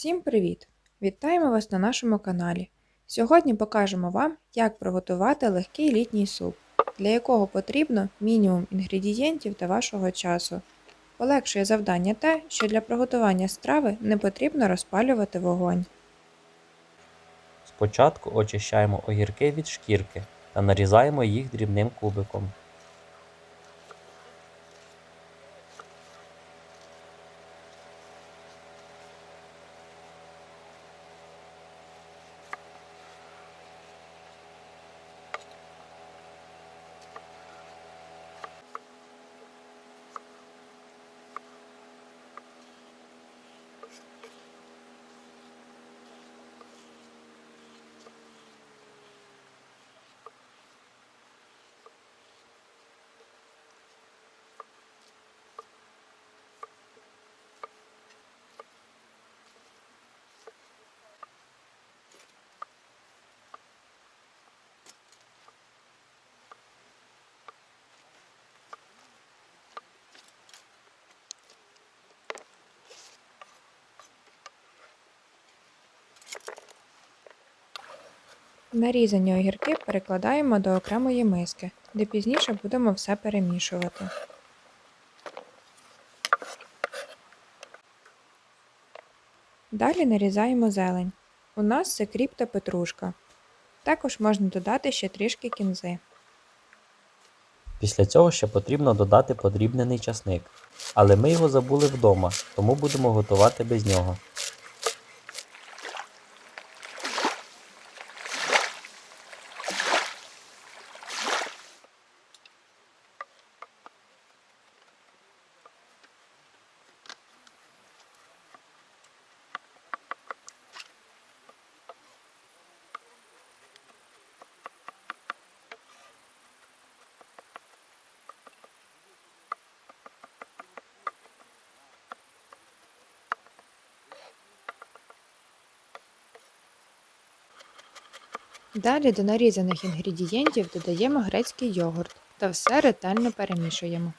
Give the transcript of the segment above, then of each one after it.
Всім привіт! Вітаємо вас на нашому каналі. Сьогодні покажемо вам, як приготувати легкий літній суп, для якого потрібно мінімум інгредієнтів та вашого часу. Полегшує завдання те, що для приготування страви не потрібно розпалювати вогонь. Спочатку очищаємо огірки від шкірки та нарізаємо їх дрібним кубиком. Нарізані огірки перекладаємо до окремої миски, де пізніше будемо все перемішувати. Далі нарізаємо зелень. У нас це кріп та петрушка. Також можна додати ще трішки кінзи. Після цього ще потрібно додати подрібнений часник, але ми його забули вдома, тому будемо готувати без нього. Далі до нарізаних інгредієнтів додаємо грецький йогурт та все ретельно перемішуємо.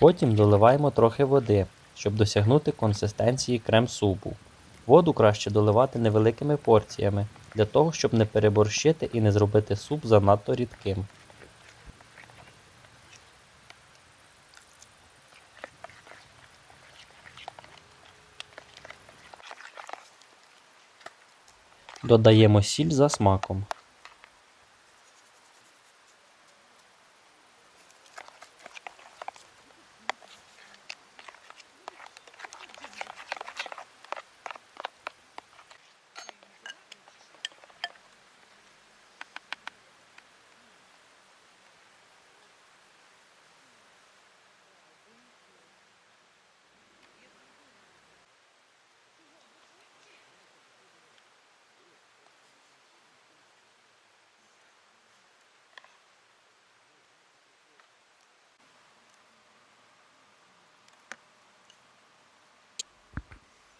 Потім доливаємо трохи води, щоб досягнути консистенції крем-супу. Воду краще доливати невеликими порціями, для того, щоб не переборщити і не зробити суп занадто рідким. Додаємо сіль за смаком.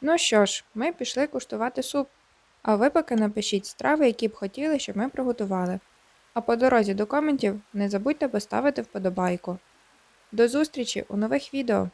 Ну що ж, ми пішли куштувати суп. А ви поки напишіть страви, які б хотіли, щоб ми приготували. А по дорозі до коментів не забудьте поставити вподобайку. До зустрічі у нових відео!